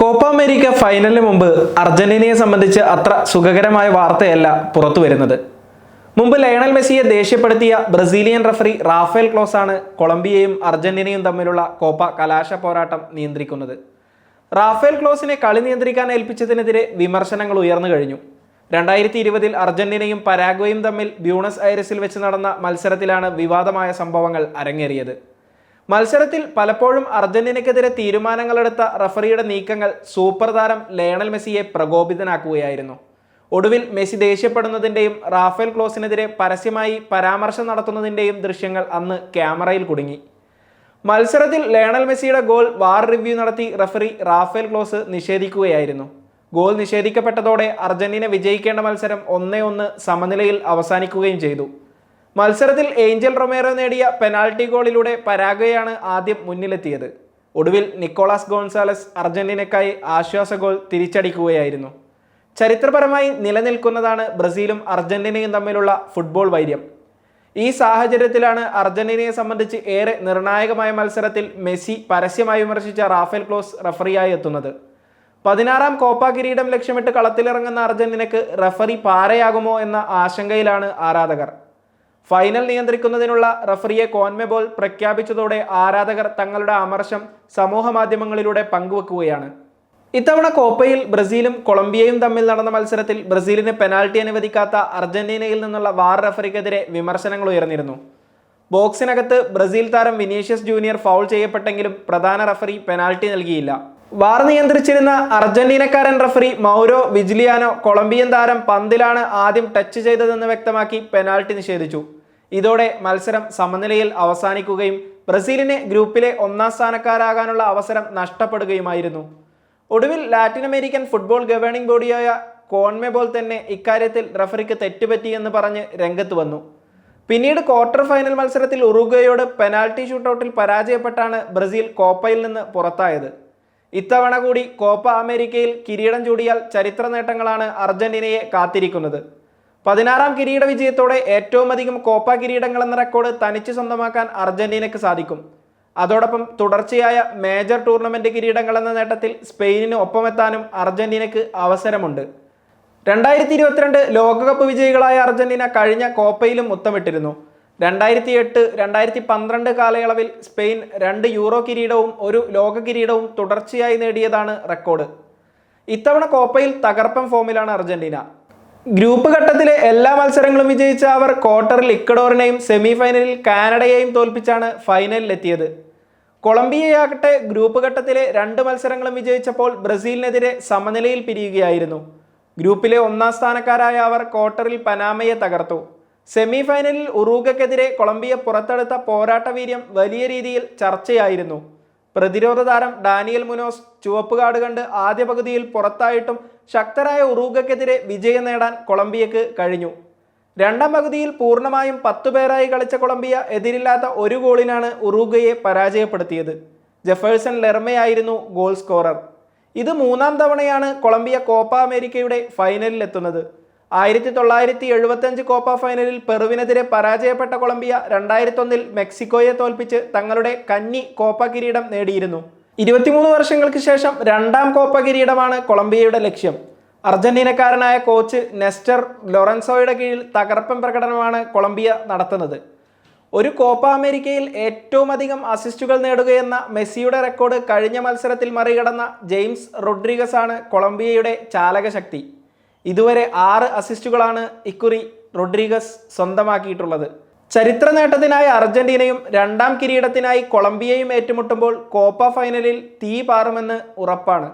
Copa America ഫൈനലിന് മുമ്പ് അർജന്റീനയെ സംബന്ധിച്ച് അത്ര സുഖകരമായ വാർത്തയല്ല പുറത്തു വരുന്നത്. മുമ്പ് ലയണൽ മെസ്സിയെ ദേഷ്യപ്പെടുത്തിയ ബ്രസീലിയൻ റഫറി റാഫേൽ ക്ലോസ് ആണ് കൊളംബിയയും അർജന്റീനയും തമ്മിലുള്ള കോപ്പ കലാശ പോരാട്ടം നിയന്ത്രിക്കുന്നത്. റാഫേൽ ക്ലോസിനെ കളി നിയന്ത്രിക്കാൻ ഏൽപ്പിച്ചതിനെതിരെ വിമർശനങ്ങൾ ഉയർന്നു കഴിഞ്ഞു. രണ്ടായിരത്തി ഇരുപതിൽ അർജന്റീനയും പരാഗ്വയും തമ്മിൽ ബ്യൂണസ് ഐറിസിൽ വെച്ച് നടന്ന മത്സരത്തിലാണ് വിവാദമായ സംഭവങ്ങൾ അരങ്ങേറിയത്. മത്സരത്തിൽ പലപ്പോഴും അർജന്റീനയ്ക്കെതിരെ തീരുമാനങ്ങളെടുത്ത റഫറിയുടെ നീക്കങ്ങൾ സൂപ്പർ താരം ലയണൽ മെസ്സിയെ പ്രകോപിതനാക്കുകയായിരുന്നു. ഒടുവിൽ മെസ്സി ദേഷ്യപ്പെടുന്നതിന്റെയും റാഫേൽ ക്ലോസിനെതിരെ പരസ്യമായി പരാമർശം നടത്തുന്നതിന്റെയും ദൃശ്യങ്ങൾ അന്ന് ക്യാമറയിൽ കുടുങ്ങി. മത്സരത്തിൽ ലയണൽ മെസ്സിയുടെ ഗോൾ വാർ റിവ്യൂ നടത്തി റഫറി റാഫേൽ ക്ലോസ് നിഷേധിക്കുകയായിരുന്നു. ഗോൾ നിഷേധിക്കപ്പെട്ടതോടെ അർജന്റീന വിജയിക്കേണ്ട മത്സരം ഒന്നേ ഒന്ന് സമനിലയിൽ അവസാനിക്കുകയും ചെയ്തു. മത്സരത്തിൽ ഏഞ്ചൽ റൊമേറോ നേടിയ പെനാൽറ്റി ഗോളിലൂടെ പരാഗയാണ് ആദ്യം മുന്നിലെത്തിയത്. ഒടുവിൽ നിക്കോളാസ് ഗോൺസാലസ് അർജന്റീനയ്ക്കായി ആശ്വാസ ഗോൾ തിരിച്ചടിക്കുകയായിരുന്നു. ചരിത്രപരമായി നിലനിൽക്കുന്നതാണ് ബ്രസീലും അർജന്റീനയും തമ്മിലുള്ള ഫുട്ബോൾ വൈര്യം. ഈ സാഹചര്യത്തിലാണ് അർജന്റീനയെ സംബന്ധിച്ച് ഏറെ നിർണായകമായ മത്സരത്തിൽ മെസ്സി പരസ്യമായി വിമർശിച്ച റാഫേൽ ക്ലോസ് റഫറിയായി എത്തുന്നത്. പതിനാറാം കോപ്പ കിരീടം ലക്ഷ്യമിട്ട് കളത്തിലിറങ്ങുന്ന അർജന്റീനയ്ക്ക് റഫറി പാരയാകുമോ എന്ന ആശങ്കയിലാണ് ആരാധകർ. ഫൈനൽ നിയന്ത്രിക്കുന്നതിനുള്ള റഫറിയെ കോൺമെബോൾ പ്രഖ്യാപിച്ചതോടെ ആരാധകർ തങ്ങളുടെ അമർഷം സമൂഹ മാധ്യമങ്ങളിലൂടെ പങ്കുവെക്കുകയാണ്. ഇത്തവണ കോപ്പയിൽ ബ്രസീലും കൊളംബിയയും തമ്മിൽ നടന്ന മത്സരത്തിൽ ബ്രസീലിന് പെനാൽറ്റി അനുവദിക്കാത്ത അർജന്റീനയിൽ നിന്നുള്ള വാർ റഫറിക്കെതിരെ വിമർശനങ്ങൾ ഉയർന്നിരുന്നു. ബോക്സിനകത്ത് ബ്രസീൽ താരം വിനീഷ്യസ് ജൂനിയർ ഫൗൾ ചെയ്യപ്പെട്ടെങ്കിലും പ്രധാന റഫറി പെനാൽറ്റി നൽകിയില്ല. വാർ നിയന്ത്രിച്ചിരുന്ന അർജന്റീനക്കാരൻ റഫറി മൗരോ വിജിലിയാനോ കൊളംബിയൻ താരം പന്തിലാണ് ആദ്യം ടച്ച് ചെയ്തതെന്ന് വ്യക്തമാക്കി പെനാൽറ്റി നിഷേധിച്ചു. ഇതോടെ മത്സരം സമനിലയിൽ അവസാനിക്കുകയും ബ്രസീലിനെ ഗ്രൂപ്പിലെ ഒന്നാം സ്ഥാനക്കാരാകാനുള്ള അവസരം നഷ്ടപ്പെടുകയുമായിരുന്നു. ഒടുവിൽ ലാറ്റിൻ അമേരിക്കൻ ഫുട്ബോൾ ഗവേണിംഗ് ബോഡിയായ കോൺമെബോൾ തന്നെ ഇക്കാര്യത്തിൽ റഫറിക്ക് തെറ്റുപറ്റിയെന്ന് പറഞ്ഞ് രംഗത്ത് വന്നു. പിന്നീട് ക്വാർട്ടർ ഫൈനൽ മത്സരത്തിൽ ഉറുഗ്വയോട് പെനാൽറ്റി ഷൂട്ടൌട്ടിൽ പരാജയപ്പെട്ടാണ് ബ്രസീൽ കോപ്പയിൽ നിന്ന് പുറത്തായത്. ഇത്തവണ കൂടി കോപ്പ അമേരിക്കയിൽ കിരീടം ചൂടിയാൽ ചരിത്ര നേട്ടങ്ങളാണ് അർജന്റീനയെ കാത്തിരിക്കുന്നത്. പതിനാറാം കിരീട വിജയത്തോടെ ഏറ്റവും അധികം കോപ്പ കിരീടങ്ങൾ എന്ന റെക്കോർഡ് തനിച്ച് സ്വന്തമാക്കാൻ അർജന്റീനയ്ക്ക് സാധിക്കും. അതോടൊപ്പം തുടർച്ചയായ മേജർ ടൂർണമെന്റ് കിരീടങ്ങൾ എന്ന നേട്ടത്തിൽ സ്പെയിനിന് ഒപ്പമെത്താനും അർജന്റീനയ്ക്ക് അവസരമുണ്ട്. രണ്ടായിരത്തി ഇരുപത്തിരണ്ട് ലോകകപ്പ് വിജയികളായ അർജന്റീന കഴിഞ്ഞ കോപ്പയിലും മുത്തമിട്ടിരുന്നു രണ്ടായിരത്തി എട്ട് രണ്ടായിരത്തി പന്ത്രണ്ട് കാലയളവിൽ സ്പെയിൻ രണ്ട് യൂറോ കിരീടവും ഒരു ലോക കിരീടവും തുടർച്ചയായി നേടിയതാണ് റെക്കോർഡ്. ഇത്തവണ കോപ്പയിൽ തകർപ്പൻ ഫോമിലാണ് അർജന്റീന. ഗ്രൂപ്പ് ഘട്ടത്തിലെ എല്ലാ മത്സരങ്ങളും വിജയിച്ച അവർ ക്വാർട്ടറിൽ ഇക്കഡോറിനെയും സെമി ഫൈനലിൽ കാനഡയെയും തോൽപ്പിച്ചാണ് ഫൈനലിലെത്തിയത്. കൊളംബിയയാകട്ടെ ഗ്രൂപ്പ് ഘട്ടത്തിലെ രണ്ട് മത്സരങ്ങളും വിജയിച്ചപ്പോൾ ബ്രസീലിനെതിരെ സമനിലയിൽ പിരിയുകയായിരുന്നു. ഗ്രൂപ്പിലെ ഒന്നാം സ്ഥാനക്കാരായ അവർ ക്വാർട്ടറിൽ പനാമയെ തകർത്തു. സെമി ഫൈനലിൽ ഉറൂഗക്കെതിരെ കൊളംബിയ പുറത്തെടുത്ത പോരാട്ട വീര്യം വലിയ രീതിയിൽ ചർച്ചയായിരുന്നു. പ്രതിരോധ താരം ഡാനിയൽ മുനോസ് ചുവപ്പ് കാർഡ് കണ്ട് ആദ്യ പകുതിയിൽ പുറത്തായിട്ടും ശക്തരായ ഉറൂഗക്കെതിരെ വിജയം നേടാൻ കൊളംബിയക്ക് കഴിഞ്ഞു. രണ്ടാം പകുതിയിൽ പൂർണമായും പത്തു പേരായി കളിച്ച കൊളംബിയ എതിരില്ലാത്ത ഒരു ഗോളിനാണ് ഉറൂഗയെ പരാജയപ്പെടുത്തിയത്. ജെഫേഴ്സൺ ലെർമയായിരുന്നു ഗോൾ സ്കോറർ. ഇത് മൂന്നാം തവണയാണ് കൊളംബിയ കോപ്പ അമേരിക്കയുടെ ഫൈനലിൽ എത്തുന്നത് ആയിരത്തി തൊള്ളായിരത്തി എഴുപത്തഞ്ച് കോപ്പ ഫൈനലിൽ പെറുവിനെതിരെ പരാജയപ്പെട്ട കൊളംബിയ രണ്ടായിരത്തൊന്നിൽ മെക്സിക്കോയെ തോൽപ്പിച്ച് തങ്ങളുടെ കന്നി കോപ്പ കിരീടം നേടിയിരുന്നു. ഇരുപത്തിമൂന്ന് വർഷങ്ങൾക്ക് ശേഷം രണ്ടാം കോപ്പ കിരീടമാണ് കൊളംബിയയുടെ ലക്ഷ്യം. അർജന്റീനക്കാരനായ കോച്ച് നെസ്റ്റർ ലൊറൻസോയുടെ കീഴിൽ തകർപ്പൻ പ്രകടനമാണ് കൊളംബിയ നടത്തുന്നത്. ഒരു കോപ്പ അമേരിക്കയിൽ ഏറ്റവും അധികം അസിസ്റ്റുകൾ നേടുകയെന്ന മെസ്സിയുടെ റെക്കോർഡ് കഴിഞ്ഞ മത്സരത്തിൽ മറികടന്ന ജെയിംസ് റൊഡ്രിഗസ് ആണ് കൊളംബിയയുടെ ചാലകശക്തി. ഇതുവരെ ആറ് അസിസ്റ്റുകളാണ് ഇക്കുറി റോഡ്രിഗസ് സ്വന്തമാക്കിയിട്ടുള്ളത്. ചരിത്ര നേട്ടത്തിനായി അർജന്റീനയും രണ്ടാം കിരീടത്തിനായി കൊളംബിയയും ഏറ്റുമുട്ടുമ്പോൾ കോപ്പ ഫൈനലിൽ തീ പാറുമെന്ന് ഉറപ്പാണ്.